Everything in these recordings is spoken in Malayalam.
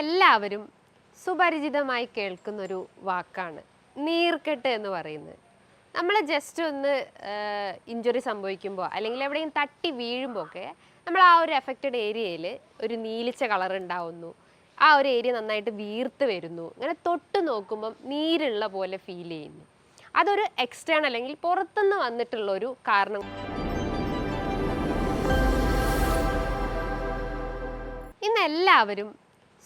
എല്ലാവരും സുപരിചിതമായി കേൾക്കുന്നൊരു വാക്കാണ് നീർക്കെട്ട് എന്ന് പറയുന്നത്. നമ്മൾ ജസ്റ്റ് ഒന്ന് ഇഞ്ചുറി സംഭവിക്കുമ്പോൾ അല്ലെങ്കിൽ എവിടെയും തട്ടി വീഴുമ്പോൾ ഒക്കെ നമ്മൾ ആ ഒരു എഫക്റ്റഡ് ഏരിയയിൽ ഒരു നീലിച്ച കളർ ഉണ്ടാവുന്നു. ആ ഒരു ഏരിയ നന്നായിട്ട് വീർത്ത് വരുന്നു. അങ്ങനെ തൊട്ട് നോക്കുമ്പം നീരുള്ള പോലെ ഫീൽ ചെയ്യുന്നു. അതൊരു എക്സ്റ്റേണൽ അല്ലെങ്കിൽ പുറത്തുനിന്ന് വന്നിട്ടുള്ള ഒരു കാരണം. ഇന്ന് എല്ലാവരും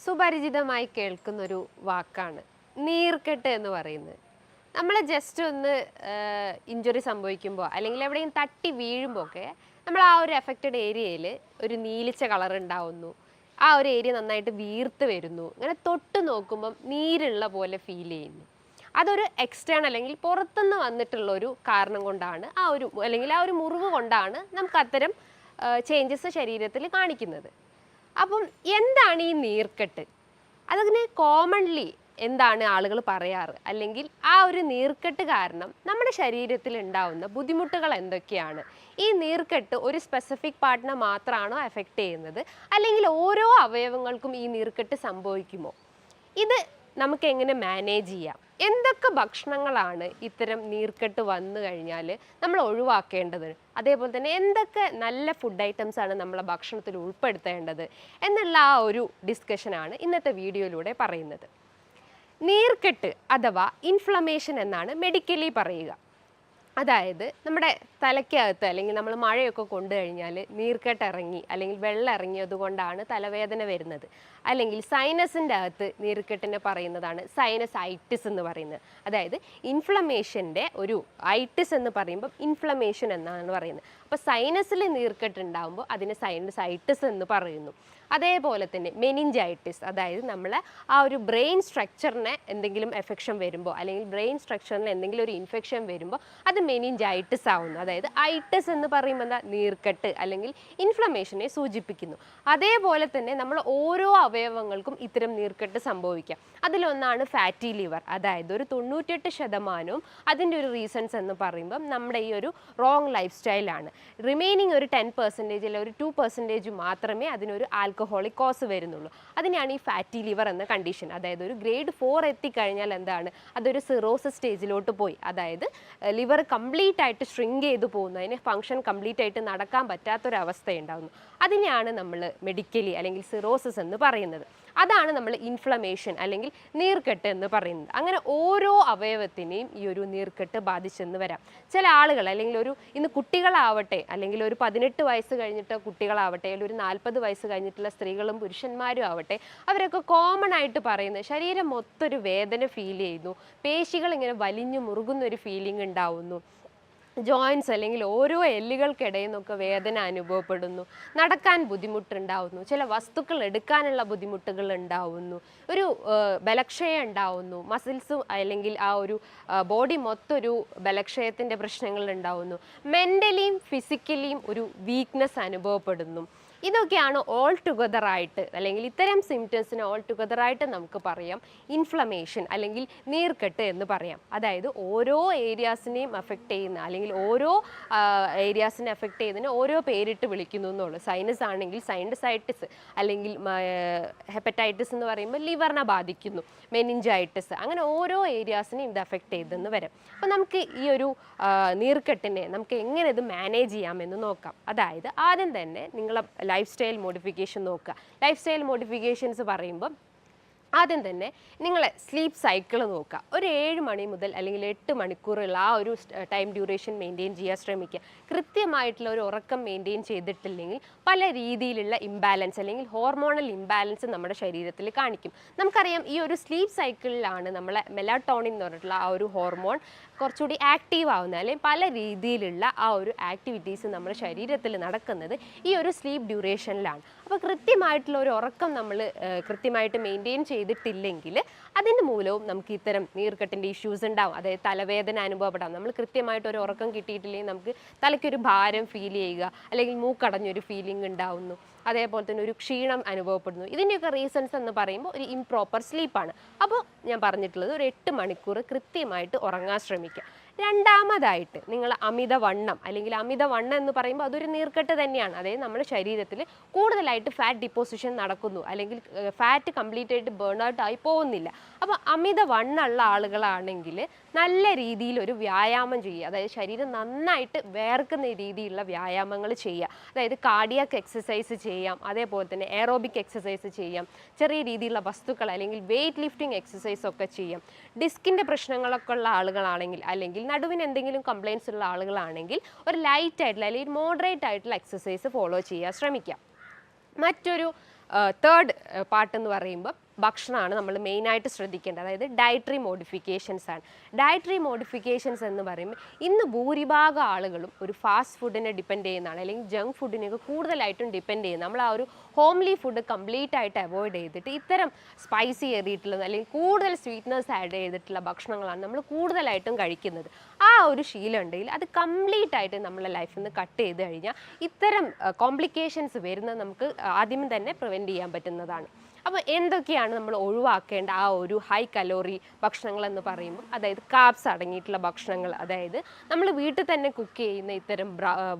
സുപരിചിതമായി കേൾക്കുന്നൊരു വാക്കാണ്. നീർക്കെട്ട് എന്ന് പറയുന്നത്. നമ്മൾ ജസ്റ്റ് ഒന്ന് ഇഞ്ചുറി സംഭവിക്കുമ്പോൾ അല്ലെങ്കിൽ എവിടെയും തട്ടി വീഴുമ്പോൾ ഒക്കെ നമ്മൾ ആ ഒരു എഫക്റ്റഡ് ഏരിയയിൽ ഒരു നീലിച്ച കളർ ഉണ്ടാവുന്നു. ആ ഒരു ഏരിയ നന്നായിട്ട് വീർത്ത് വരുന്നു. ഇങ്ങനെ തൊട്ട് നോക്കുമ്പം നീരുള്ള പോലെ ഫീൽ ചെയ്യുന്നു. അതൊരു എക്സ്റ്റേണൽ അല്ലെങ്കിൽ പുറത്തുനിന്ന് വന്നിട്ടുള്ള ഒരു കാരണം കൊണ്ടാണ് ആ ഒരു അല്ലെങ്കിൽ ആ ഒരു മുറിവ് കൊണ്ടാണ് നമുക്ക് അത്തരം ചേഞ്ചസ് ശരീരത്തിൽ കാണിക്കുന്നത്. അപ്പം എന്താണ് ഈ നീർക്കെട്ട്? അതങ്ങനെ കോമൺലി എന്താണ് ആളുകൾ പറയാറ്? അല്ലെങ്കിൽ ആ ഒരു നീർക്കെട്ട് കാരണം നമ്മുടെ ശരീരത്തിൽ ഉണ്ടാവുന്ന ബുദ്ധിമുട്ടുകൾ എന്തൊക്കെയാണ്? ഈ നീർക്കെട്ട് ഒരു സ്പെസിഫിക് പാർട്ടിനെ മാത്രമാണോ എഫക്റ്റ് ചെയ്യുന്നത്? അല്ലെങ്കിൽ ഓരോ അവയവങ്ങൾക്കും ഈ നീർക്കെട്ട് സംഭവിക്കുമോ? ഇത് നമുക്ക് എങ്ങനെ മാനേജ് ചെയ്യാം? എന്തൊക്കെ ഭക്ഷണങ്ങളാണ് ഇത്തരം നീർക്കെട്ട് വന്നു കഴിഞ്ഞാൽ നമ്മൾ ഒഴിവാക്കേണ്ടത്? അതേപോലെ തന്നെ എന്തൊക്കെ നല്ല ഫുഡ് ഐറ്റംസ് ആണ് നമ്മളെ ഭക്ഷണത്തിൽ ഉൾപ്പെടുത്തേണ്ടത്? എന്നുള്ള ആ ഒരു ഡിസ്കഷനാണ് ഇന്നത്തെ വീഡിയോയിലൂടെ പറയുന്നത്. നീർക്കെട്ട് അഥവാ ഇൻഫ്ലമേഷൻ എന്നാണ് മെഡിക്കലി പറയുക. അതായത് നമ്മുടെ തലയ്ക്കകത്ത് അല്ലെങ്കിൽ നമ്മൾ മഴയൊക്കെ കൊണ്ടു കഴിഞ്ഞാൽ നീർക്കെട്ട് ഇറങ്ങി അല്ലെങ്കിൽ വെള്ളം ഇറങ്ങിയത് കൊണ്ടാണ് തലവേദന വരുന്നത്. അല്ലെങ്കിൽ സൈനസിന്റെ അകത്ത് നീർക്കെട്ടിനെ പറയുന്നതാണ് സൈനസ് ഐറ്റിസ് എന്ന് പറയുന്നത്. അതായത് ഇൻഫ്ലമേഷന്റെ ഒരു ഐറ്റിസ് എന്ന് പറയുമ്പോൾ ഇൻഫ്ലമേഷൻ എന്നാണ് പറയുന്നത്. അപ്പോൾ സൈനസിൽ നീർക്കെട്ട് ഉണ്ടാകുമ്പോൾ അതിനെ സൈനസ് ഐറ്റിസ് എന്ന് പറയുന്നു. അതേപോലെ തന്നെ മെനിഞ്ചൈറ്റിസ് അതായത് നമ്മളെ ആ ഒരു ബ്രെയിൻ സ്ട്രക്ചറിനെ എന്തെങ്കിലും എഫെക്ഷൻ വരുമ്പോൾ അല്ലെങ്കിൽ ബ്രെയിൻ സ്ട്രക്ചറിന് എന്തെങ്കിലും ഒരു ഇൻഫെക്ഷൻ വരുമ്പോൾ അത് മെനിഞ്ചൈറ്റിസ് ആവുന്നു. അതായത് ഐറ്റസ് എന്ന് പറയുമ്പോൾ എന്താ? നീർക്കെട്ട് അല്ലെങ്കിൽ ഇൻഫ്ലമേഷനെ സൂചിപ്പിക്കുന്നു. അതേപോലെ തന്നെ നമ്മൾ ഓരോ അവയവങ്ങൾക്കും ഇത്തരം നീർക്കെട്ട് സംഭവിക്കാം. അതിലൊന്നാണ് ഫാറ്റി ലിവർ അതായത് ഒരു തൊണ്ണൂറ്റെട്ട് ശതമാനവും അതിന്റെ ഒരു റീസൺസ് എന്ന് പറയുമ്പം നമ്മുടെ ഈ ഒരു റോങ് ലൈഫ് സ്റ്റൈലാണ് റിമൈനിങ് ഒരു ടെൻ പെർസെന്റേജ് അല്ലെങ്കിൽ ഒരു ടു പെർസെന്റേജ് മാത്രമേ അതിനൊരു ആൽക്കഹോളിക് കോസ് വരുന്നുള്ളൂ. അതിനെയാണ് ഈ ഫാറ്റി ലിവർ എന്ന കണ്ടീഷൻ അതായത് ഒരു ഗ്രേഡ് ഫോർ എത്തിക്കഴിഞ്ഞാൽ എന്താണ്? അതൊരു സിറോസിസ് സ്റ്റേജിലോട്ട് പോയി. അതായത് ലിവർ കംപ്ലീറ്റ് ആയിട്ട് ഷ്രിങ്ക് ചെയ്തു പോകുന്നു. അതിന് ഫംഗ്ഷൻ കംപ്ലീറ്റ് ആയിട്ട് നടക്കാൻ പറ്റാത്തൊരവസ്ഥ ഉണ്ടാകുന്നു അതിനെയാണ് നമ്മൾ മെഡിക്കലി അല്ലെങ്കിൽ സിറോസിസ് എന്ന് പറയുന്നത്. അതാണ് നമ്മൾ ഇൻഫ്ലമേഷൻ അല്ലെങ്കിൽ നീർക്കെട്ട് എന്ന് പറയുന്നത്. അങ്ങനെ ഓരോ അവയവത്തിനെയും ഈ ഒരു നീർക്കെട്ട് ബാധിച്ചെന്ന് വരാം. ചില ആളുകൾ അല്ലെങ്കിൽ ഒരു ഇന്ന് കുട്ടികളാവട്ടെ അല്ലെങ്കിൽ ഒരു പതിനെട്ട് വയസ്സ് കഴിഞ്ഞിട്ട് കുട്ടികളാവട്ടെ അല്ലെങ്കിൽ ഒരു നാൽപ്പത് വയസ്സ് കഴിഞ്ഞിട്ടുള്ള സ്ത്രീകളും പുരുഷന്മാരും ആവട്ടെ അവരൊക്കെ കോമൺ ആയിട്ട് പറയുന്നത് ശരീരം മൊത്തം ഒരു വേദന ഫീൽ ചെയ്യുന്നു. പേശികൾ ഇങ്ങനെ വലിഞ്ഞു മുറുകുന്ന ഒരു ഫീലിംഗ് ഉണ്ടാവുന്നു. ജോയിൻസ് അല്ലെങ്കിൽ ഓരോ എല്ലുകൾക്കിടയിൽ നിന്നൊക്കെ വേദന അനുഭവപ്പെടുന്നു. നടക്കാൻ ബുദ്ധിമുട്ടുണ്ടാവുന്നു. ചില വസ്തുക്കൾ എടുക്കാനുള്ള ബുദ്ധിമുട്ടുകൾ ഉണ്ടാവുന്നു. ഒരു ബലക്ഷയം ഉണ്ടാവുന്നു. മസിൽസ് അല്ലെങ്കിൽ ആ ഒരു ബോഡി മൊത്തൊരു ബലക്ഷയത്തിന്റെ പ്രശ്നങ്ങൾ ഉണ്ടാവുന്നു. മെന്റലിയും ഫിസിക്കലിയും ഒരു വീക്ക്നെസ് അനുഭവപ്പെടുന്നു. ഇതൊക്കെയാണ് ഓൾ ടുഗദർ ആയിട്ട് അല്ലെങ്കിൽ ഇത്തരം സിംറ്റംസിന് ഓൾ ടുഗദർ ആയിട്ട് നമുക്ക് പറയാം. ഇൻഫ്ലമേഷൻ അല്ലെങ്കിൽ നീർക്കെട്ട് എന്ന് പറയാം. അതായത് ഓരോ ഏരിയാസിനെയും എഫക്റ്റ് ചെയ്യുന്ന അല്ലെങ്കിൽ ഓരോ ഏരിയാസിനെ എഫക്റ്റ് ചെയ്യുന്നതിന് ഓരോ പേരിട്ട് വിളിക്കുന്നു എന്നുള്ളൂ. സൈനസ് ആണെങ്കിൽ സൈനസൈറ്റിസ് അല്ലെങ്കിൽ ഹെപ്പറ്റൈറ്റിസ് എന്ന് പറയുമ്പോൾ ലിവറിനെ ബാധിക്കുന്നു. മെനിഞ്ചൈറ്റിസ് അങ്ങനെ ഓരോ ഏരിയാസിനെയും ഇത് എഫക്റ്റ് ചെയ്തെന്ന് വരാം. അപ്പോൾ നമുക്ക് ഈ ഒരു നീർക്കെട്ടിനെ നമുക്ക് എങ്ങനെ ഇത് മാനേജ് ചെയ്യാമെന്ന് നോക്കാം. അതായത് ആദ്യം തന്നെ നിങ്ങളെ ലൈഫ് സ്റ്റൈൽ മോഡിഫിക്കേഷൻ നോക്കുക. ലൈഫ് സ്റ്റൈൽ മോഡിഫിക്കേഷൻസ് പറയുമ്പോൾ ആദ്യം തന്നെ നിങ്ങൾ സ്ലീപ്പ് സൈക്കിൾ നോക്കുക. ഒരു ഏഴ് മണി മുതൽ അല്ലെങ്കിൽ എട്ട് മണിക്കൂറുള്ള ആ ഒരു ടൈം ഡ്യൂറേഷൻ മെയിന്റെയിൻ ചെയ്യാൻ ശ്രമിക്കുക. കൃത്യമായിട്ടുള്ള ഒരു ഉറക്കം മെയിന്റെയിൻ ചെയ്തിട്ടില്ലെങ്കിൽ പല രീതിയിലുള്ള ഇംബാലൻസ് അല്ലെങ്കിൽ ഹോർമോണൽ ഇംബാലൻസ് നമ്മുടെ ശരീരത്തിൽ കാണിക്കും. നമുക്കറിയാം ഈ ഒരു സ്ലീപ്പ് സൈക്കിളിലാണ് നമ്മളെ മെലാട്ടോണിൻ എന്ന് പറഞ്ഞിട്ടുള്ള ആ ഒരു ഹോർമോൺ കുറച്ചുകൂടി ആക്റ്റീവ് ആവുന്നത് അല്ലെങ്കിൽ പല രീതിയിലുള്ള ആ ഒരു ആക്ടിവിറ്റീസ് നമ്മുടെ ശരീരത്തിൽ നടക്കുന്നത് ഈ ഒരു സ്ലീപ്പ് ഡ്യൂറേഷനിലാണ് അപ്പോൾ കൃത്യമായിട്ടുള്ള ഒരു ഉറക്കം നമ്മൾ കൃത്യമായിട്ട് മെയിന്റെയിൻ ചെയ്തിട്ടില്ലെങ്കിൽ അതിന് മൂലവും നമുക്ക് ഇത്തരം നീർക്കെട്ടിന്റെ ഇഷ്യൂസ് ഉണ്ടാവും. അതായത് തലവേദന അനുഭവപ്പെടാം. നമ്മൾ കൃത്യമായിട്ട് ഒരു ഉറക്കം കിട്ടിയിട്ടില്ലെങ്കിൽ നമുക്ക് തലയ്ക്കൊരു ഭാരം ഫീൽ ചെയ്യുക. അല്ലെങ്കിൽ മൂക്കടഞ്ഞൊരു ഫീലിംഗ് ഉണ്ടാവുന്നു. അതേപോലെ തന്നെ ഒരു ക്ഷീണം അനുഭവപ്പെടുന്നു. ഇതിന്റെയൊക്കെ റീസൺസ് എന്ന് പറയുമ്പോൾ ഒരു ഇംപ്രോപ്പർ സ്ലീപ്പാണ് അപ്പോൾ ഞാൻ പറഞ്ഞിട്ടുള്ളത് ഒരു എട്ട് മണിക്കൂർ കൃത്യമായിട്ട് ഉറങ്ങാൻ ശ്രമിക്കുക. രണ്ടാമതായിട്ട് നിങ്ങൾ അമിതവണ്ണം അല്ലെങ്കിൽ അമിതവണ്ണം എന്ന് പറയുമ്പോൾ അതൊരു നീർക്കെട്ട് തന്നെയാണ്. അതായത് നമ്മുടെ ശരീരത്തിൽ കൂടുതലായിട്ട് ഫാറ്റ് ഡിപ്പോസിഷൻ നടക്കുന്നു. അല്ലെങ്കിൽ ഫാറ്റ് കംപ്ലീറ്റ് ആയിട്ട് ബേൺ ഔട്ട് ആയി പോകുന്നില്ല. അപ്പോൾ അമിതവണ്ണമുള്ള ആളുകളാണെങ്കിൽ നല്ല രീതിയിൽ ഒരു വ്യായാമം ചെയ്യുക. അതായത് ശരീരം നന്നായിട്ട് വേർക്കുന്ന രീതിയിലുള്ള വ്യായാമങ്ങൾ ചെയ്യുക. അതായത് കാർഡിയാക്ക് എക്സസൈസ് ചെയ്യാം. അതേപോലെ തന്നെ എയറോബിക് എക്സസൈസ് ചെയ്യാം. ചെറിയ രീതിയിലുള്ള വസ്തുക്കൾ അല്ലെങ്കിൽ വെയിറ്റ് ലിഫ്റ്റിംഗ് എക്സസൈസ് ഒക്കെ ചെയ്യാം. ഡിസ്കിന്റെ പ്രശ്നങ്ങളൊക്കെ ഉള്ള ആളുകളാണെങ്കിൽ അല്ലെങ്കിൽ നടുവിന് എന്തെങ്കിലും കംപ്ലയിൻസ് ഉള്ള ആളുകളാണെങ്കിൽ ഒരു ലൈറ്റ് ആയിട്ടുള്ള അല്ലെങ്കിൽ മോഡറേറ്റ് ആയിട്ടുള്ള എക്സസൈസ് ഫോളോ ചെയ്യാൻ ശ്രമിക്കാം. മറ്റൊരു തേർഡ് പാർട്ട് എന്ന് പറയുമ്പോൾ ഭക്ഷണമാണ് നമ്മൾ മെയിനായിട്ട് ശ്രദ്ധിക്കേണ്ടത്. അതായത് ഡയറ്ററി മോഡിഫിക്കേഷൻസ് ആണ്. ഡയറ്ററി മോഡിഫിക്കേഷൻസ് എന്ന് പറയുമ്പോൾ ഇന്ന് ഭൂരിഭാഗം ആളുകളും ഒരു ഫാസ്റ്റ് ഫുഡിനെ ഡിപ്പെൻഡ് ചെയ്യുന്നതാണ്. അല്ലെങ്കിൽ ജങ്ക് ഫുഡിനെയൊക്കെ കൂടുതലായിട്ടും ഡിപ്പെൻഡ് ചെയ്യുന്നത്. നമ്മൾ ആ ഒരു ഹോംലി ഫുഡ് കംപ്ലീറ്റ് ആയിട്ട് അവോയ്ഡ് ചെയ്തിട്ട് ഇത്തരം സ്പൈസി ഏറിയിട്ടുള്ളത് അല്ലെങ്കിൽ കൂടുതൽ സ്വീറ്റ്നസ് ആഡ് ചെയ്തിട്ടുള്ള ഭക്ഷണങ്ങളാണ് നമ്മൾ കൂടുതലായിട്ടും കഴിക്കുന്നത്. ആ ഒരു ശീലം ഉണ്ടെങ്കിൽ അത് കംപ്ലീറ്റ് ആയിട്ട് നമ്മളെ ലൈഫിൽ നിന്ന് കട്ട് ചെയ്ത് കഴിഞ്ഞാൽ ഇത്തരം കോംപ്ലിക്കേഷൻസ് വരുന്നത് നമുക്ക് ആദ്യം തന്നെ പ്രിവെന്റ് ചെയ്യാൻ പറ്റുന്നതാണ്. അപ്പോൾ എന്തൊക്കെയാണ് നമ്മൾ ഒഴിവാക്കേണ്ട ആ ഒരു ഹൈ കലോറി ഭക്ഷണങ്ങൾ എന്ന് പറയുമ്പോൾ? അതായത് കാപ്സ് അടങ്ങിയിട്ടുള്ള ഭക്ഷണങ്ങൾ. അതായത് നമ്മൾ വീട്ടിൽ തന്നെ കുക്ക് ചെയ്യുന്ന ഇത്തരം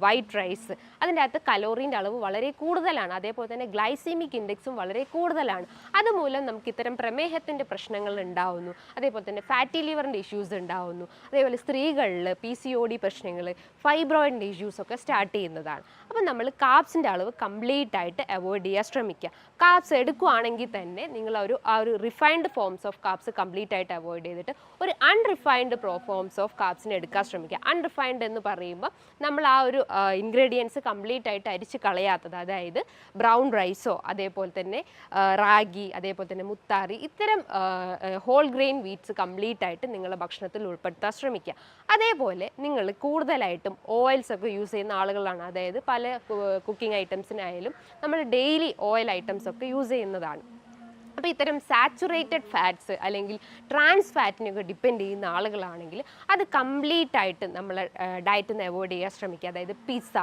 വൈറ്റ് റൈസ് അതിന്റെ അകത്ത് കലോറീന്റെ അളവ് വളരെ കൂടുതലാണ്. അതേപോലെ തന്നെ ഗ്ലൈസീമിക് ഇൻഡെക്സും വളരെ കൂടുതലാണ്. അതുമൂലം നമുക്ക് ഇത്തരം പ്രമേഹത്തിന്റെ പ്രശ്നങ്ങൾ ഉണ്ടാവുന്നു. അതേപോലെ തന്നെ ഫാറ്റി ലിവറിന്റെ ഇഷ്യൂസ് ഉണ്ടാവുന്നു. അതേപോലെ സ്ത്രീകളിൽ പി സി ഒ ഡി പ്രശ്നങ്ങൾ ഫൈബ്രോയിഡിന്റെ ഇഷ്യൂസ് ഒക്കെ സ്റ്റാർട്ട് ചെയ്യുന്നതാണ്. അപ്പോൾ നമ്മൾ കാപ്സിന്റെ അളവ് കംപ്ലീറ്റ് ആയിട്ട് അവോയ്ഡ് ചെയ്യാൻ ശ്രമിക്കുക. കാപ്സ് എടുക്കുകയാണെങ്കിൽ തന്നെ നിങ്ങൾ ഒരു ആ ഒരു refined forms of carbs complete ആയിട്ട് അവോയ്ഡ് ചെയ്തിട്ട് ഒരു അൺറിഫൈൻഡ് പ്രോ ഫോംസ് ഓഫ് കാപ്സിനെ എടുക്കാൻ ശ്രമിക്കുക. അൺറിഫൈൻഡ് എന്ന് പറയുമ്പോൾ നമ്മൾ ആ ഒരു ഇൻഗ്രീഡിയൻസ് കംപ്ലീറ്റ് ആയിട്ട് അരിച്ച് കളയാത്തത്. അതായത് ബ്രൗൺ റൈസോ അതേപോലെ തന്നെ റാഗി അതേപോലെ തന്നെ മുത്താറി ഇത്തരം ഹോൾ ഗ്രെയിൻ വീറ്റ്സ് കംപ്ലീറ്റ് ആയിട്ട് നിങ്ങളുടെ ഭക്ഷണത്തിൽ ഉൾപ്പെടുത്താൻ ശ്രമിക്കുക. അതേപോലെ നിങ്ങൾ കൂടുതലായിട്ടും ഓയിൽസ് ഒക്കെ യൂസ് ചെയ്യുന്ന ആളുകളാണ്. അതായത് പല കുക്കിംഗ് ഐറ്റംസിനായാലും നമ്മൾ ഡെയിലി ഓയിൽ ഐറ്റംസ് ഒക്കെ യൂസ് ചെയ്യുന്നതാണ്. അപ്പോൾ ഇത്തരം സാച്ചുറേറ്റഡ് ഫാറ്റ്സ് അല്ലെങ്കിൽ ട്രാൻസ് ഫാറ്റിനൊക്കെ ഡിപ്പെൻഡ് ചെയ്യുന്ന ആളുകളാണെങ്കിൽ അത് കംപ്ലീറ്റ് ആയിട്ട് നമ്മൾ ഡയറ്റിൽ നിന്ന് അവോയ്ഡ് ചെയ്യാൻ ശ്രമിക്കുക. അതായത് പിസ്സ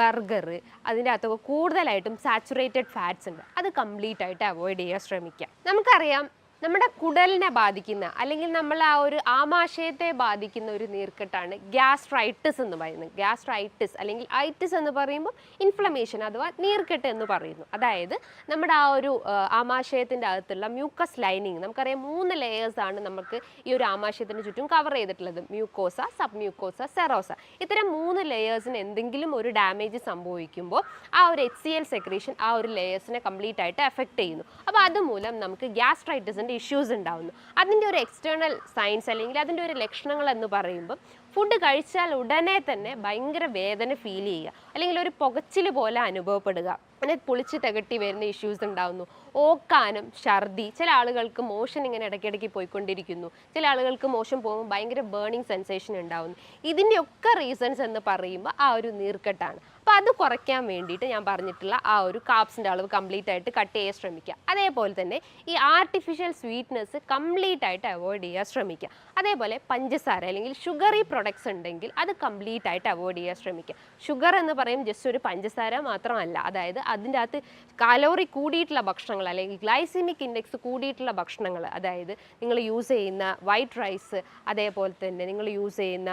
ബർഗർ അതിന്റെ അകത്തൊക്കെ കൂടുതലായിട്ടും സാച്ചുറേറ്റഡ് ഫാറ്റ്സ് ഉണ്ട്. അത് കംപ്ലീറ്റ് ആയിട്ട് അവോയ്ഡ് ചെയ്യാൻ ശ്രമിക്കുക. നമുക്കറിയാം നമ്മുടെ കുടലിനെ ബാധിക്കുന്ന അല്ലെങ്കിൽ നമ്മൾ ആ ഒരു ആമാശയത്തെ ബാധിക്കുന്ന ഒരു നീർക്കെട്ടാണ് ഗ്യാസ്ട്രൈറ്റിസ് എന്ന് പറയുന്നത്. ഗ്യാസ്ട്രൈറ്റിസ് അല്ലെങ്കിൽ ഐറ്റിസ് എന്ന് പറയുമ്പോൾ ഇൻഫ്ലമേഷൻ അഥവാ നീർക്കെട്ട് എന്ന് പറയുന്നു. അതായത് നമ്മുടെ ആ ഒരു ആമാശയത്തിന്റെ അകത്തുള്ള മ്യൂക്കസ് ലൈനിങ് നമുക്കറിയാം മൂന്ന് ലെയേഴ്സാണ് നമുക്ക് ഈ ഒരു ആമാശയത്തിന് ചുറ്റും കവർ ചെയ്തിട്ടുള്ളത്. മ്യൂക്കോസ സബ് മ്യൂക്കോസ സെറോസ ഇത്തരം മൂന്ന് ലെയേഴ്സിന് എന്തെങ്കിലും ഒരു ഡാമേജ് സംഭവിക്കുമ്പോൾ ആ ഒരു എച്ച് സി എൽ സെക്രീഷൻ ആ ഒരു ലെയേഴ്സിനെ കംപ്ലീറ്റ് ആയിട്ട് എഫക്റ്റ് ചെയ്യുന്നു. അപ്പോൾ അതുമൂലം നമുക്ക് ഗ്യാസ്ട്രൈറ്റിസിന്റെ ഇഷ്യൂസ് ഉണ്ടാവുന്നു. അതിന്റെ ഒരു എക്സ്റ്റേണൽ സയൻസ് അല്ലെങ്കിൽ അതിന്റെ ഒരു ലക്ഷണങ്ങൾ എന്ന് പറയുമ്പോൾ ഫുഡ് കഴിച്ചാൽ ഉടനെ തന്നെ ഭയങ്കര വേദന ഫീൽ ചെയ്യുക. അല്ലെങ്കിൽ ഒരു പുകച്ചിൽ പോലെ അനുഭവപ്പെടുക. അങ്ങനെ പൊളിച്ച് തികട്ടി വരുന്ന ഇഷ്യൂസ് ഉണ്ടാവുന്നു. ഓക്കാനം ഛർദി. ചില ആളുകൾക്ക് മോഷൻ ഇങ്ങനെ ഇടയ്ക്കിടയ്ക്ക് പോയിക്കൊണ്ടിരിക്കുന്നു. ചില ആളുകൾക്ക് മോഷൻ പോകുമ്പോൾ ഭയങ്കര ബേണിംഗ് സെൻസേഷൻ ഉണ്ടാവുന്നു. ഇതിന്റെയൊക്കെ റീസൺസ് എന്ന് പറയുമ്പോൾ ആ ഒരു നീർക്കെട്ടാണ്. അപ്പോൾ അത് കുറയ്ക്കാൻ വേണ്ടിയിട്ട് ഞാൻ പറഞ്ഞിട്ടുള്ള ആ ഒരു കാപ്സിന്റെ അളവ് കംപ്ലീറ്റ് ആയിട്ട് കട്ട് ചെയ്യാൻ ശ്രമിക്കുക. അതേപോലെ തന്നെ ഈ ആർട്ടിഫിഷ്യൽ സ്വീറ്റ്നെസ് കംപ്ലീറ്റ് ആയിട്ട് അവോയ്ഡ് ചെയ്യാൻ ശ്രമിക്കുക. അതേപോലെ പഞ്ചസാര അല്ലെങ്കിൽ ഷുഗറി പ്രൊഡക്ട്സ് ഉണ്ടെങ്കിൽ അത് കംപ്ലീറ്റ് ആയിട്ട് അവോയ്ഡ് ചെയ്യാൻ ശ്രമിക്കുക. ഷുഗർ എന്ന് പറയും ജസ്റ്റ് ഒരു പഞ്ചസാര മാത്രമല്ല. അതായത് അതിന്റെ അകത്ത് കാലോറി കൂടിയിട്ടുള്ള ഭക്ഷണങ്ങൾ അല്ലെങ്കിൽ ഗ്ലൈസിമിക് ഇൻഡെക്സ് കൂടിയിട്ടുള്ള ഭക്ഷണങ്ങൾ അതായത് നിങ്ങൾ യൂസ് ചെയ്യുന്ന വൈറ്റ് റൈസ് അതേപോലെ തന്നെ നിങ്ങൾ യൂസ് ചെയ്യുന്ന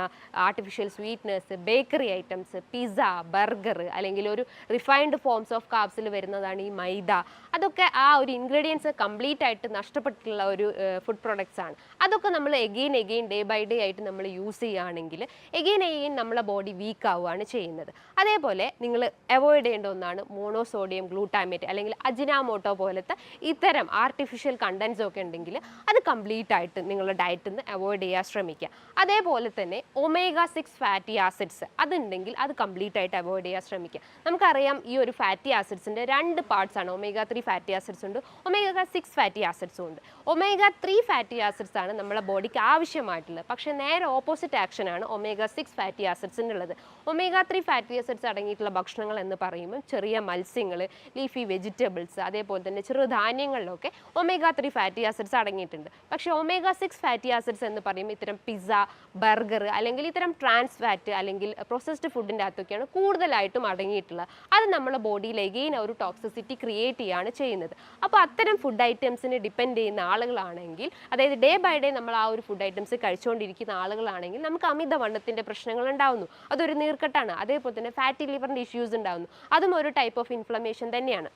artificial sweetness bakery items pizza burger അല്ലെങ്കിൽ ഒരു റിഫൈൻഡ് ഫോംസ് ഓഫ് കാബ്സിൽ വരുന്നതാണ് ഈ മൈദ. അതൊക്കെ ആ ഒരു ഇൻഗ്രീഡിയൻസ് കംപ്ലീറ്റ് ആയിട്ട് നഷ്ടപ്പെട്ടിട്ടുള്ള ഒരു ഫുഡ് പ്രൊഡക്ട്സ് ആണ്. അതൊക്കെ നമ്മൾ again again day by day ആയിട്ട് നമ്മൾ യൂസ് ചെയ്യുകയാണെങ്കിൽ എഗെയിൻ എഗെയിൻ നമ്മളെ ബോഡി വീക്ക് ആവുകയാണ് ചെയ്യുന്നത്. അതേപോലെ നിങ്ങൾ അവോയ്ഡ് ചെയ്യേണ്ട ഒന്നാണ് മോണോസോഡിയം ഗ്ലൂട്ടാമേറ്റ് അല്ലെങ്കിൽ അജിനാമോട്ടോ പോലത്തെ ഇത്തരം ആർട്ടിഫിഷ്യൽ കണ്ടൻസ് ഒക്കെ ഉണ്ടെങ്കിൽ അത് കംപ്ലീറ്റ് ആയിട്ട് നിങ്ങളുടെ ഡയറ്റിൽ നിന്ന് അവോയ്ഡ് ചെയ്യാൻ ശ്രമിക്കുക. അതേപോലെ തന്നെ ഒമേഗ സിക്സ് ഫാറ്റി ആസിഡ്സ് അതുണ്ടെങ്കിൽ അത് കംപ്ലീറ്റ് ആയിട്ട് അവോയ്ഡ് ചെയ്യാൻ ശ്രമിക്കുക. നമുക്കറിയാം ഈ ഒരു ഫാറ്റി ആസിഡ്സിന്റെ രണ്ട് പാർട്സ് ആണ്. ഒമേഗ ത്രീ ഫാറ്റി ആസിഡ്സ് ഉണ്ട് ഒമേഗ സിക്സ് ഫാറ്റി ആസിഡ്സും ഉണ്ട്. ഒമേഗ ത്രീ ഫാറ്റി ആസിഡ്സ് ആണ് നമ്മുടെ ബോഡിക്ക് ആവശ്യമായിട്ടുള്ളത്. പക്ഷേ നേരെ ഓപ്പോസിറ്റ് ആക്ഷൻ ആണ് ഒമേഗ സിക്സ് ഫാറ്റി ആസിഡ്സിന്റെ ഉള്ളത് ഒമേഗ ത്രീ ഫാറ്റി ആസിഡ്സ് അടങ്ങിയിട്ടുള്ള ഭക്ഷണങ്ങൾ എന്ന് പറയുമ്പോൾ ചെറിയ മത്സ്യങ്ങൾ ലീഫി വെജിറ്റബിൾസ് അതേപോലെ തന്നെ ചെറുധാന്യങ്ങളിലൊക്കെ ഒമേഗ ത്രീ ഫാറ്റി ആസിഡ്സ് അടങ്ങിയിട്ടുണ്ട്. പക്ഷേ ഒമേഗ സിക്സ് ഫാറ്റി ആസിഡ്സ് എന്ന് പറയുമ്പോൾ ഇത്തരം പിസ്സ ബർഗർ അല്ലെങ്കിൽ ഇത്തരം ട്രാൻസ് ഫാറ്റ് അല്ലെങ്കിൽ പ്രോസസ്ഡ് ഫുഡിന്റെ അകത്തൊക്കെയാണ് കൂടുതലായിട്ടും അടങ്ങിയിട്ടുള്ളത്. അത് നമ്മുടെ ബോഡിയിൽ എഗെയിൻ ഒരു ടോക്സിസിറ്റി ക്രിയേറ്റ് ചെയ്യുകയാണ് ചെയ്യുന്നത്. അപ്പോൾ അത്തരം ഫുഡ് ഐറ്റംസിനെ ഡിപ്പെൻഡ് ചെയ്യുന്ന ആളുകളാണെങ്കിൽ അതായത് ഡേ ബൈ ഡേ നമ്മൾ ആ ഒരു ഫുഡ് ഐറ്റംസ് കഴിച്ചുകൊണ്ടിരിക്കുന്ന ആളുകളാണെങ്കിൽ നമുക്ക് അമിതവണ്ണത്തിന്റെ പ്രശ്നങ്ങൾ ഉണ്ടാവുന്നു. അതൊരു നീർക്കെട്ടാണ്. അതേപോലെ തന്നെ ഫാറ്റി ലിവറിന്റെ ഇഷ്യൂസ് ഉണ്ടാവുന്നു. അതും ഒരു ടൈപ്പ് ഓഫ് ഇൻഫ്ലമേഷൻ തന്നെയാണ്.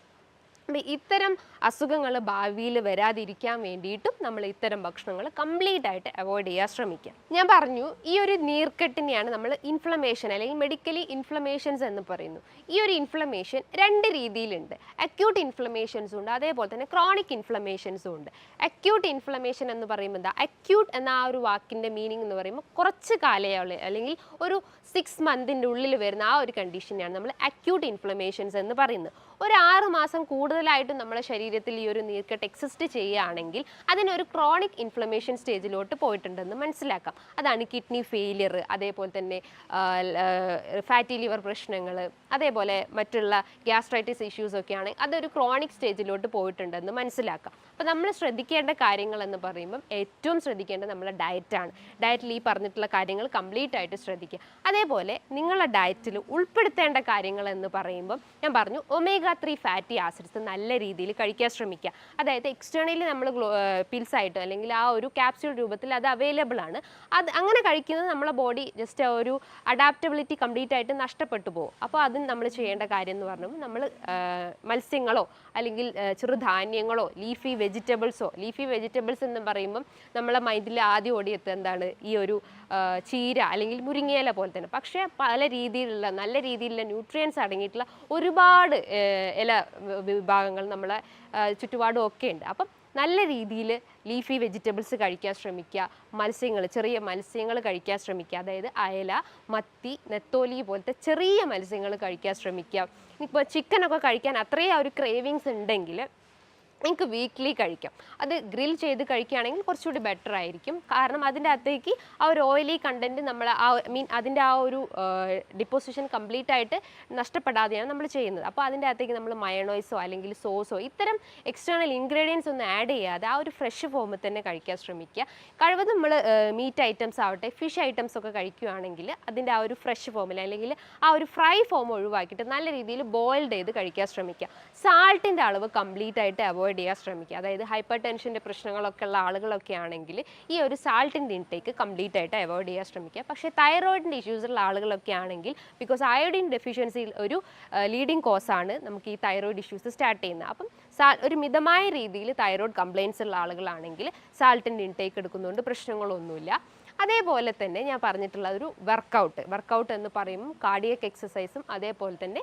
ഇത്തരം അസുഖങ്ങൾ ഭാവിയിൽ വരാതിരിക്കാൻ വേണ്ടിയിട്ടും നമ്മൾ ഇത്തരം ഭക്ഷണങ്ങൾ കംപ്ലീറ്റ് ആയിട്ട് അവോയ്ഡ് ചെയ്യാൻ ശ്രമിക്കുക. ഞാൻ പറഞ്ഞു ഈ ഒരു നീർക്കെട്ടിനെയാണ് നമ്മൾ ഇൻഫ്ലമേഷൻ അല്ലെങ്കിൽ മെഡിക്കലി ഇൻഫ്ലമേഷൻസ് എന്ന് പറയുന്നു. ഈ ഒരു ഇൻഫ്ലമേഷൻ രണ്ട് രീതിയിലുണ്ട്. അക്യൂട്ട് ഇൻഫ്ലമേഷൻസും ഉണ്ട് അതേപോലെ തന്നെ ക്രോണിക് ഇൻഫ്ലമേഷൻസും ഉണ്ട്. അക്യൂട്ട് ഇൻഫ്ലമേഷൻ എന്ന് പറയുമ്പോൾ എന്താ? അക്യൂട്ട് എന്ന ആ ഒരു വാക്കിന്റെ മീനിങ് എന്ന് പറയുമ്പോൾ കുറച്ച് കാലയളവ് അല്ലെങ്കിൽ ഒരു സിക്സ് മന്തിന്റെ ഉള്ളിൽ വരുന്ന ആ ഒരു കണ്ടീഷനെയാണ് നമ്മൾ അക്യൂട്ട് ഇൻഫ്ലമേഷൻസ് എന്ന് പറയുന്നത്. ഒരു ആറ് മാസം കൂടുതലായിട്ട് നമ്മുടെ ശരീരത്തിൽ ഈ ഒരു നീർക്കെട്ട് എക്സിസ്റ്റ് ചെയ്യുകയാണെങ്കിൽ അതിനൊരു ക്രോണിക് ഇൻഫ്ലമേഷൻ സ്റ്റേജിലോട്ട് പോയിട്ടുണ്ടെന്ന് മനസ്സിലാക്കാം. അതാണ് കിഡ്നി ഫെയിലിയർ അതേപോലെ തന്നെ ഫാറ്റി ലിവർ പ്രശ്നങ്ങൾ അതേപോലെ മറ്റുള്ള ഗ്യാസ്ട്രൈറ്റിസ് ഇഷ്യൂസ് ഒക്കെയാണ് അതൊരു ക്രോണിക് സ്റ്റേജിലോട്ട് പോയിട്ടുണ്ടെന്ന് മനസ്സിലാക്കാം. അപ്പോൾ നമ്മൾ ശ്രദ്ധിക്കേണ്ട കാര്യങ്ങൾ എന്ന് പറയുമ്പം ഏറ്റവും ശ്രദ്ധിക്കേണ്ടത് നമ്മുടെ ഡയറ്റാണ് ഡയറ്റിൽ ഈ പറഞ്ഞിട്ടുള്ള കാര്യങ്ങൾ കംപ്ലീറ്റ് ആയിട്ട് ശ്രദ്ധിക്കുക. അതേപോലെ നിങ്ങളുടെ ഡയറ്റിൽ ഉൾപ്പെടുത്തേണ്ട കാര്യങ്ങൾ എന്ന് പറയുമ്പം ഞാൻ പറഞ്ഞു ഒമേഗ ത്രീ ഫാറ്റി ആസിഡ്സ് നല്ല രീതിയിൽ കഴിക്കാൻ ശ്രമിക്കുക. അതായത് എക്സ്റ്റേണലി നമ്മൾ പിൽസ് ആയിട്ട് അല്ലെങ്കിൽ ആ ഒരു ക്യാപ്സ്യൂൾ രൂപത്തിൽ അത് അവൈലബിൾ ആണ്. അത് അങ്ങനെ കഴിക്കുന്നത് നമ്മളെ ബോഡി ജസ്റ്റ് ഒരു അഡാപ്റ്റബിലിറ്റി കംപ്ലീറ്റ് ആയിട്ട് നഷ്ടപ്പെട്ടു പോകും. അപ്പോൾ അത് നമ്മൾ ചെയ്യേണ്ട കാര്യം എന്ന് പറഞ്ഞാൽ നമ്മൾ മത്സ്യങ്ങളോ അല്ലെങ്കിൽ ചെറുധാന്യങ്ങളോ ലീഫി വെജിറ്റബിൾസോ ലീഫി വെജിറ്റബിൾസ് എന്ന് പറയുമ്പം നമ്മളെ മൈൻഡിൽ ആദ്യം ഓടിയെത്തുക എന്താണ്? ഈ ഒരു ചീര അല്ലെങ്കിൽ മുരിങ്ങയില പോലെ തന്നെ. പക്ഷേ പല രീതിയിലുള്ള നല്ല രീതിയിലുള്ള ന്യൂട്രിയൻസ് അടങ്ങിയിട്ടുള്ള ഒരുപാട് ഇല വിഭാഗങ്ങൾ നമ്മളെ ചുറ്റുപാടും ഒക്കെ ഉണ്ട്. അപ്പം നല്ല രീതിയിൽ ലീഫി വെജിറ്റബിൾസ് കഴിക്കാൻ ശ്രമിക്കുക മത്സ്യങ്ങൾ ചെറിയ മത്സ്യങ്ങൾ കഴിക്കാൻ ശ്രമിക്കുക. അതായത് അയല മത്തി നെത്തോലി പോലത്തെ ചെറിയ മത്സ്യങ്ങൾ കഴിക്കാൻ ശ്രമിക്കുക. ഇപ്പോൾ ചിക്കനൊക്കെ കഴിക്കാൻ അത്രയും ആ ഒരു ക്രേവിങ്സ് ഉണ്ടെങ്കിൽ നിങ്ങൾക്ക് വീക്ക്ലി കഴിക്കാം. അത് ഗ്രിൽ ചെയ്ത് കഴിക്കുകയാണെങ്കിൽ കുറച്ചുകൂടി ബെറ്റർ ആയിരിക്കും. കാരണം അതിന്റെ അകത്തേക്ക് ആ ഒരു ഓയിലി കണ്ടന്റ് നമ്മൾ ആ മീൻ അതിന്റെ ആ ഒരു ഡിപ്പോസിഷൻ കംപ്ലീറ്റ് ആയിട്ട് നഷ്ടപ്പെടാതെയാണ് നമ്മൾ ചെയ്യുന്നത്. അപ്പോൾ അതിന്റെ അകത്തേക്ക് നമ്മൾ മയണോയ്സോ അല്ലെങ്കിൽ സോസോ ഇത്തരം എക്സ്റ്റേണൽ ഇൻഗ്രീഡിയൻസ് ഒന്നും ആഡ് ചെയ്യാതെ ആ ഒരു ഫ്രഷ് ഫോമിൽ തന്നെ കഴിക്കാൻ ശ്രമിക്കുക. കഴിവതും നമ്മൾ മീറ്റ് ഐറ്റംസ് ആവട്ടെ ഫിഷ് ഐറ്റംസ് ഒക്കെ കഴിക്കുകയാണെങ്കിൽ അതിന്റെ ആ ഒരു ഫ്രഷ് ഫോമിൽ അല്ലെങ്കിൽ ആ ഒരു ഫ്രൈ ഫോം ഒഴിവാക്കിയിട്ട് നല്ല രീതിയിൽ ബോയിൽഡ് ചെയ്ത് കഴിക്കാൻ ശ്രമിക്കുക. സാൾട്ടിന്റെ അളവ് കംപ്ലീറ്റ് ആയിട്ട് അവോയ്ഡ് ചെയ്യാൻ ശ്രമിക്കുക. അതായത് ഹൈപ്പർ ടെൻഷന്റെ പ്രശ്നങ്ങളൊക്കെ ഉള്ള ആളുകളൊക്കെ ആണെങ്കിൽ ഈ ഒരു സാൾട്ടിന്റെ ഇൻടേക്ക് കംപ്ലീറ്റ് ആയിട്ട് അവോയ്ഡ് ചെയ്യാൻ ശ്രമിക്കുക. പക്ഷേ തൈറോയിഡിന്റെ ഇഷ്യൂസ് ഉള്ള ആളുകളൊക്കെ ആണെങ്കിൽ ബിക്കോസ് അയോഡിൻ ഡെഫിഷ്യൻസി ഒരു ലീഡിങ് കോസാണ് നമുക്ക് ഈ തൈറോയിഡ് ഇഷ്യൂസ് സ്റ്റാർട്ട് ചെയ്യുന്നത്. അപ്പം ഒരു മിതമായ രീതിയിൽ തൈറോയിഡ് കംപ്ലയിൻസ് ഉള്ള ആളുകളാണെങ്കിൽ സാൾട്ടിന്റെ ഇൻടേക്ക് എടുക്കുന്നതുകൊണ്ട് പ്രശ്നങ്ങളൊന്നുമില്ല. അതേപോലെ തന്നെ ഞാൻ പറഞ്ഞിട്ടുള്ള ഒരു വർക്കൗട്ട് വർക്കൗട്ട് എന്ന് പറയുമ്പോൾ കാർഡിയക് എക്സസൈസും അതേപോലെ തന്നെ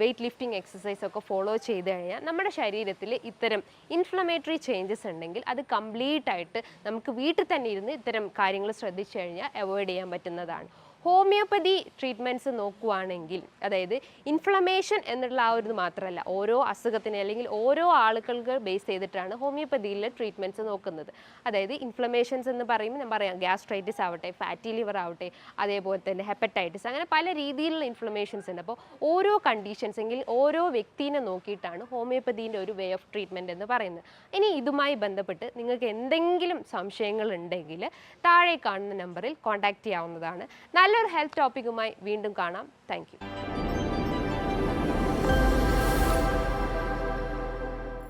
വെയിറ്റ് ലിഫ്റ്റിംഗ് എക്സസൈസും ഒക്കെ ഫോളോ ചെയ്ത് കഴിഞ്ഞാൽ നമ്മുടെ ശരീരത്തിൽ ഇത്തരം ഇൻഫ്ലമേറ്ററി ചേഞ്ചസ് ഉണ്ടെങ്കിൽ അത് കംപ്ലീറ്റ് ആയിട്ട് നമുക്ക് വീട്ടിൽ തന്നെ ഇരുന്ന് ഇത്തരം കാര്യങ്ങൾ ശ്രദ്ധിച്ചു കഴിഞ്ഞാൽ അവോയ്ഡ് ചെയ്യാൻ പറ്റുന്നതാണ്. ഹോമിയോപ്പതി ട്രീറ്റ്മെന്റ്സ് നോക്കുവാണെങ്കിൽ അതായത് ഇൻഫ്ലമേഷൻ എന്നുള്ള ആ ഒരു മാത്രമല്ല ഓരോ അസുഖത്തിന് അല്ലെങ്കിൽ ഓരോ ആളുകൾക്ക് ബേസ് ചെയ്തിട്ടാണ് ഹോമിയോപ്പതിയിലെ ട്രീറ്റ്മെന്റ്സ് നോക്കുന്നത്. അതായത് ഇൻഫ്ലമേഷൻസ് എന്ന് പറയുമ്പോൾ ഞാൻ പറയാം ഗ്യാസ്ട്രൈറ്റിസ് ആവട്ടെ ഫാറ്റി ലിവർ ആവട്ടെ അതേപോലെ തന്നെ ഹെപ്പറ്റൈറ്റിസ് അങ്ങനെ പല രീതിയിലുള്ള ഇൻഫ്ലമേഷൻസ് ഉണ്ട്. അപ്പോൾ ഓരോ കണ്ടീഷൻസ് എങ്കിൽ ഓരോ വ്യക്തിനെ നോക്കിയിട്ടാണ് ഹോമിയോപ്പതിന്റെ ഒരു വേ ഓഫ് ട്രീറ്റ്മെന്റ് എന്ന് പറയുന്നത്. ഇനി ഇതുമായി ബന്ധപ്പെട്ട് നിങ്ങൾക്ക് എന്തെങ്കിലും സംശയങ്ങൾ ഉണ്ടെങ്കിൽ താഴെ കാണുന്ന നമ്പറിൽ കോൺടാക്റ്റ് ചെയ്യാവുന്നതാണ്. നല്ലൊരു ഹെൽത്ത് ടോപ്പിക്കുമായി വീണ്ടും കാണാം. താങ്ക്